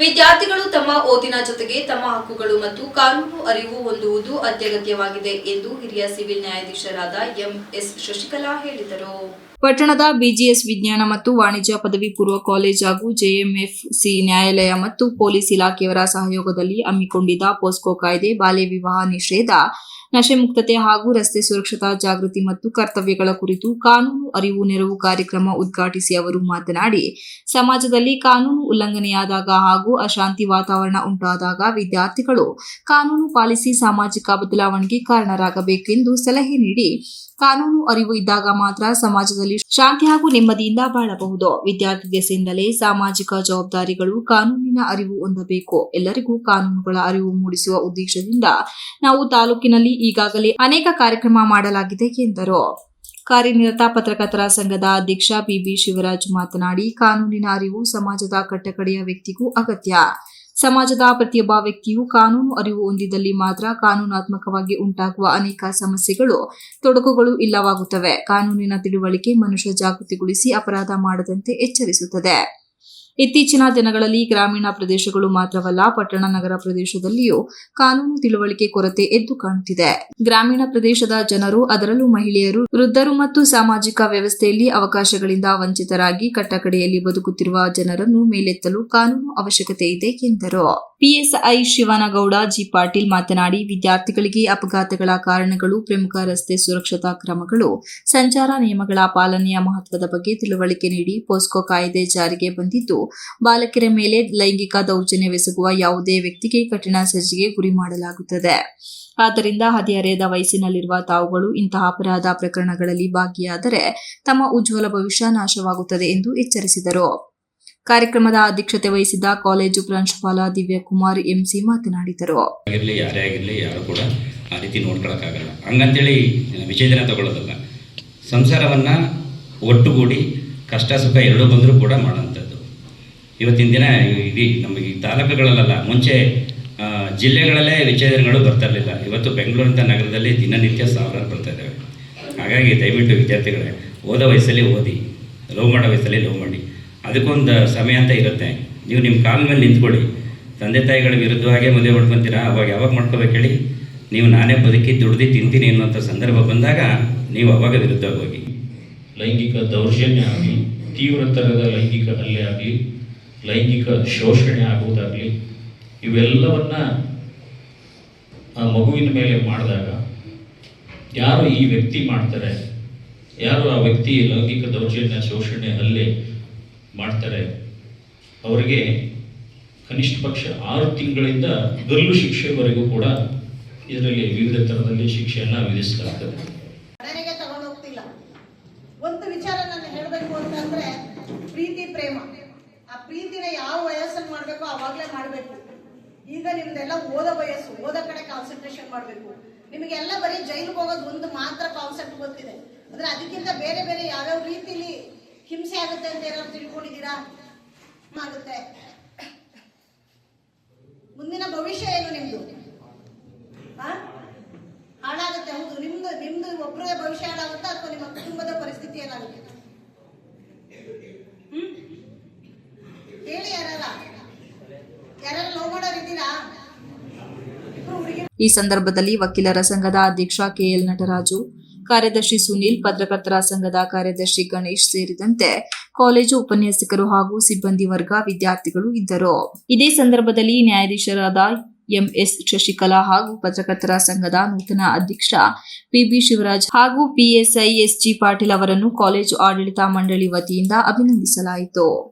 ವಿದ್ಯಾರ್ಥಿಗಳು ತಮ್ಮ ಓದಿನ ಜೊತೆಗೆ ತಮ್ಮ ಹಕ್ಕುಗಳು ಮತ್ತು ಕಾನೂನು ಅರಿವು ಹೊಂದುವುದು ಅತ್ಯಗತ್ಯವಾಗಿದೆ ಎಂದು ಹಿರಿಯ ಸಿವಿಲ್ ನ್ಯಾಯಾಧೀಶರಾದ ಎಂಎಸ್ ಶಶಿಕಲಾ ಹೇಳಿದರು. ಪಟ್ಟಣದ ಬಿಜಿಎಸ್ ವಿಜ್ಞಾನ ಮತ್ತು ವಾಣಿಜ್ಯ ಪದವಿ ಪೂರ್ವ ಕಾಲೇಜ್ ಹಾಗೂ ಜೆಎಂಎಫ್ಸಿ ನ್ಯಾಯಾಲಯ ಮತ್ತು ಪೊಲೀಸ್ ಇಲಾಖೆಯವರ ಸಹಯೋಗದಲ್ಲಿ ಹಮ್ಮಿಕೊಂಡಿದ್ದ ಪೋಸ್ಕೋ ಕಾಯ್ದೆ, ಬಾಲ್ಯ ವಿವಾಹ ನಿಷೇಧ ನಶೆ ಮುಕ್ತತೆ ಹಾಗೂ ರಸ್ತೆ ಸುರಕ್ಷತಾ ಜಾಗೃತಿ ಮತ್ತು ಕರ್ತವ್ಯಗಳ ಕುರಿತು ಕಾನೂನು ಅರಿವು ನೆರವು ಕಾರ್ಯಕ್ರಮ ಉದ್ಘಾಟಿಸಿ ಅವರು ಮಾತನಾಡಿ, ಸಮಾಜದಲ್ಲಿ ಕಾನೂನು ಉಲ್ಲಂಘನೆಯಾದಾಗ ಹಾಗೂ ಅಶಾಂತಿ ವಾತಾವರಣ ಉಂಟಾದಾಗ ವಿದ್ಯಾರ್ಥಿಗಳು ಕಾನೂನು ಪಾಲಿಸಿ ಸಾಮಾಜಿಕ ಬದಲಾವಣೆಗೆ ಕಾರಣರಾಗಬೇಕೆಂದು ಸಲಹೆ ನೀಡಿ ಕಾನೂನು ಅರಿವು ಇದ್ದಾಗ ಮಾತ್ರ ಸಮಾಜದಲ್ಲಿ ಶಾಂತಿ ಹಾಗೂ ನೆಮ್ಮದಿಯಿಂದ ಬಾಳಬಹುದು. ವಿದ್ಯಾರ್ಥಿ ದೆಸೆಯಿಂದಲೇ ಸಾಮಾಜಿಕ ಜವಾಬ್ದಾರಿಗಳು ಕಾನೂನಿನ ಅರಿವು ಹೊಂದಬೇಕು. ಎಲ್ಲರಿಗೂ ಕಾನೂನುಗಳ ಅರಿವು ಮೂಡಿಸುವ ಉದ್ದೇಶದಿಂದ ನಾವು ತಾಲೂಕಿನಲ್ಲಿ ಈಗಾಗಲೇ ಅನೇಕ ಕಾರ್ಯಕ್ರಮ ಮಾಡಲಾಗಿದೆ ಎಂದರು. ಕಾರ್ಯನಿರತ ಪತ್ರಕರ್ತರ ಸಂಘದ ಅಧ್ಯಕ್ಷ ಬಿಬಿ ಶಿವರಾಜ್ ಮಾತನಾಡಿ, ಕಾನೂನಿನ ಅರಿವು ಸಮಾಜದ ಕಟ್ಟಕಡೆಯ ವ್ಯಕ್ತಿಗೂ ಅಗತ್ಯ. ಸಮಾಜದ ಪ್ರತಿಯೊಬ್ಬ ವ್ಯಕ್ತಿಯು ಕಾನೂನು ಅರಿವು ಹೊಂದಿದಲ್ಲಿ ಮಾತ್ರ ಕಾನೂನಾತ್ಮಕವಾಗಿ ಉಂಟಾಗುವ ಅನೇಕ ಸಮಸ್ಯೆಗಳು, ತೊಡಕುಗಳು ಇಲ್ಲವಾಗುತ್ತವೆ. ಕಾನೂನಿನ ತಿಳುವಳಿಕೆ ಮನುಷ್ಯ ಜಾಗೃತಿಗೊಳಿಸಿ ಅಪರಾಧ ಮಾಡದಂತೆ ಎಚ್ಚರಿಸುತ್ತದೆ. ಇತ್ತೀಚಿನ ದಿನಗಳಲ್ಲಿ ಗ್ರಾಮೀಣ ಪ್ರದೇಶಗಳು ಮಾತ್ರವಲ್ಲ, ಪಟ್ಟಣ ನಗರ ಪ್ರದೇಶದಲ್ಲಿಯೂ ಕಾನೂನು ತಿಳುವಳಿಕೆ ಕೊರತೆ ಎದ್ದು ಕಾಣುತ್ತಿದೆ. ಗ್ರಾಮೀಣ ಪ್ರದೇಶದ ಜನರು, ಅದರಲ್ಲೂ ಮಹಿಳೆಯರು, ವೃದ್ಧರು ಮತ್ತು ಸಾಮಾಜಿಕ ವ್ಯವಸ್ಥೆಯಲ್ಲಿ ಅವಕಾಶಗಳಿಂದ ವಂಚಿತರಾಗಿ ಕಟ್ಟಕಡೆಯಲ್ಲಿ ಬದುಕುತ್ತಿರುವ ಜನರನ್ನು ಮೇಲೆತ್ತಲು ಕಾನೂನು ಅವಶ್ಯಕತೆ ಇದೆ ಎಂದರು. ಪಿಎಸ್ಐ ಶಿವನಗೌಡ, ಜಿ ಪಾಟೀಲ್ ಮಾತನಾಡಿ, ವಿದ್ಯಾರ್ಥಿಗಳಿಗೆ ಅಪಘಾತಗಳ ಕಾರಣಗಳು, ಪ್ರಮುಖ ರಸ್ತೆ ಸುರಕ್ಷತಾ ಕ್ರಮಗಳು, ಸಂಚಾರ ನಿಯಮಗಳ ಪಾಲನೆಯ ಮಹತ್ವದ ಬಗ್ಗೆ ತಿಳುವಳಿಕೆ ನೀಡಿ ಪೋಸ್ಕೋ ಕಾಯ್ದೆ ಜಾರಿಗೆ ಬಂದಿದ್ದು ಬಾಲಕಿಯರ ಮೇಲೆ ಲೈಂಗಿಕ ದೌರ್ಜನ್ಯವೆಸಗುವ ಯಾವುದೇ ವ್ಯಕ್ತಿಗೆ ಕಠಿಣ ಸಜ್ಜಿಗೆ ಗುರಿ ಮಾಡಲಾಗುತ್ತದೆ. ಆದ್ದರಿಂದ ಹದಿಹರೆಯದ ವಯಸ್ಸಿನಲ್ಲಿರುವ ತಾವುಗಳು ಇಂತಹ ಅಪರಾಧ ಪ್ರಕರಣಗಳಲ್ಲಿ ಭಾಗಿಯಾದರೆ ತಮ್ಮ ಉಜ್ವಲ ಭವಿಷ್ಯ ನಾಶವಾಗುತ್ತದೆ ಎಂದು ಎಚ್ಚರಿಸಿದರು. ಕಾರ್ಯಕ್ರಮದ ಅಧ್ಯಕ್ಷತೆ ವಹಿಸಿದ ಕಾಲೇಜು ಪ್ರಾಂಶುಪಾಲ ದಿವ್ಯಕುಮಾರ್ ಎಂಸಿ ಮಾತನಾಡಿದರು. ಆಗಿರಲಿ ಯಾರೇ ಆಗಿರಲಿ, ಯಾರು ಕೂಡ ಆ ರೀತಿ ನೋಡ್ಕೊಳಕ್ಕಾಗಲ್ಲ. ಹಂಗಂತೇಳಿ ವಿಚೇದನ ತಗೊಳ್ಳೋದಲ್ಲ. ಸಂಸಾರವನ್ನು ಒಟ್ಟುಗೂಡಿ ಕಷ್ಟ ಸುಖ ಎರಡೂ ಬಂದರೂ ಕೂಡ ಮಾಡೋಂಥದ್ದು. ಇವತ್ತಿನ ದಿನ ಇಡೀ ನಮಗೆ ಈ ತಾಲೂಕುಗಳಲ್ಲ ಮುಂಚೆ ಜಿಲ್ಲೆಗಳಲ್ಲೇ ವಿಚ್ಛೇದನಗಳು ಬರ್ತಾ ಇರಲಿಲ್ಲ. ಇವತ್ತು ಬೆಂಗಳೂರಿನ ನಗರದಲ್ಲಿ ದಿನನಿತ್ಯ ಸಾವಿರಾರು ಬರ್ತಾ ಇದ್ದಾವೆ. ಹಾಗಾಗಿ ದಯವಿಟ್ಟು ವಿದ್ಯಾರ್ಥಿಗಳೇ, ಓದೋ ವಯಸ್ಸಲ್ಲಿ ಓದಿ, ಲವ್ ಮಾಡೋ ವಯಸ್ಸಲ್ಲಿ ಲವ್ ಮಾಡಿ. ಅದಕ್ಕೊಂದು ಸಮಯ ಅಂತ ಇರುತ್ತೆ. ನೀವು ನಿಮ್ಮ ಕಾಲ ಮೇಲೆ ನಿಂತ್ಕೊಳ್ಳಿ. ತಂದೆ ತಾಯಿಗಳ ವಿರುದ್ಧವಾಗಿ ಮದುವೆ ಮಾಡ್ಕೊತೀರಾ? ಅವಾಗ ಯಾವಾಗ ಮಾಡ್ಕೋಬೇಕು ಹೇಳಿ? ನೀವು ನಾನೇ ಬದುಕಿ ದುಡ್ದು ತಿಂತೀನಿ ಅನ್ನೋಂಥ ಸಂದರ್ಭ ಬಂದಾಗ ನೀವು ಅವಾಗ ವಿರುದ್ಧ ಹೋಗಿ. ಲೈಂಗಿಕ ದೌರ್ಜನ್ಯ ಆಗಲಿ ತೀವ್ರತರದ ಲೈಂಗಿಕ ಹಲ್ಲೆ ಆಗಲಿ ಲೈಂಗಿಕ ಶೋಷಣೆ ಆಗುವುದಾಗಲಿ, ಇವೆಲ್ಲವನ್ನು ಆ ಮಗುವಿನ ಮೇಲೆ ಮಾಡಿದಾಗ ಯಾರು ಈ ವ್ಯಕ್ತಿ ಮಾಡ್ತಾರೆ? ಯಾರು ಆ ವ್ಯಕ್ತಿ ಲೈಂಗಿಕ ದೌರ್ಜನ್ಯ, ಶೋಷಣೆ ಅಲ್ಲಿ ಮಾಡ್ತಾರೆ? ಅವರಿಗೆ ಕನಿಷ್ಠ ಪಕ್ಷ ಆರು ತಿಂಗಳಿಂದ ಗಲ್ಲು ಶಿಕ್ಷೆವರೆಗೂ ಕೂಡ ಇದರಲ್ಲಿ ವಿವಿಧ ತರದಲ್ಲಿ ಶಿಕ್ಷೆಯನ್ನು ವಿಧಿಸಲಾಗ್ತದೆ. ಒಂದು ವಿಚಾರ ನಾನು ಹೇಳಬೇಕು ಅಂತಂದ್ರೆ ಪ್ರೀತಿ, ಪ್ರೇಮ. ಆ ಪ್ರೀತಿನ ಯಾವ ವಯಸ್ಸಲ್ಲಿ ಮಾಡಬೇಕು ಆವಾಗಲೇ ಮಾಡಬೇಕು. ಈಗ ನಿಮ್ದೆಲ್ಲ ಓದೋ ವಯಸ್ಸು, ಓದೋ ಕಡೆ ಕಾನ್ಸಂಟ್ರೇಷನ್ ಮಾಡಬೇಕು. ನಿಮಗೆಲ್ಲ ಬರೀ ಜೈಲಿಗೆ ಹೋಗೋದು ಒಂದು ಮಾತ್ರ ಕಾನ್ಸೆಪ್ಟ್ ಗೊತ್ತಿದೆ. ಅಂದ್ರೆ ಅದಕ್ಕಿಂತ ಬೇರೆ ಬೇರೆ ಯಾವ್ಯಾವ ರೀತಿಲಿ ಹಿಂಸೆ ಆಗುತ್ತೆ ಅಂತ ಏನಾದ್ರು ತಿಳ್ಕೊಂಡಿದ್ದೀರಾ? ಆಗುತ್ತೆ. ಮುಂದಿನ ಭವಿಷ್ಯ ಏನು ನಿಮ್ದು? ಹಾಳಾಗುತ್ತೆ, ಹೌದು. ನಿಮ್ದು ನಿಮ್ದು ಒಬ್ಬರೇ ಭವಿಷ್ಯ ಹಾಳಾಗುತ್ತಾ ಅಥವಾ ನಿಮ್ಮ ಕುಟುಂಬದ ಪರಿಸ್ಥಿತಿ ಏನಾಗುತ್ತೆ? ಈ ಸಂದರ್ಭದಲ್ಲಿ ವಕೀಲರ ಸಂಘದ ಅಧ್ಯಕ್ಷ ಕೆಎಲ್ ನಟರಾಜು, ಕಾರ್ಯದರ್ಶಿ ಸುನೀಲ್, ಪತ್ರಕರ್ತರ ಸಂಘದ ಕಾರ್ಯದರ್ಶಿ ಗಣೇಶ್ ಸೇರಿದಂತೆ ಕಾಲೇಜು ಉಪನ್ಯಾಸಕರು ಹಾಗೂ ಸಿಬ್ಬಂದಿ ವರ್ಗ ವಿದ್ಯಾರ್ಥಿಗಳು ಇದ್ದರು. ಇದೇ ಸಂದರ್ಭದಲ್ಲಿ ನ್ಯಾಯಾಧೀಶರಾದ ಎಂಎಸ್ ಶಶಿಕಲಾ ಹಾಗೂ ಪತ್ರಕರ್ತರ ಸಂಘದ ನೂತನ ಅಧ್ಯಕ್ಷ ಪಿಬಿ ಶಿವರಾಜ್ ಹಾಗೂ ಪಿಎಸ್ಐ ಎಸ್ಜಿ ಪಾಟೀಲ್ ಅವರನ್ನು ಕಾಲೇಜು ಆಡಳಿತ ಮಂಡಳಿ ವತಿಯಿಂದ ಅಭಿನಂದಿಸಲಾಯಿತು.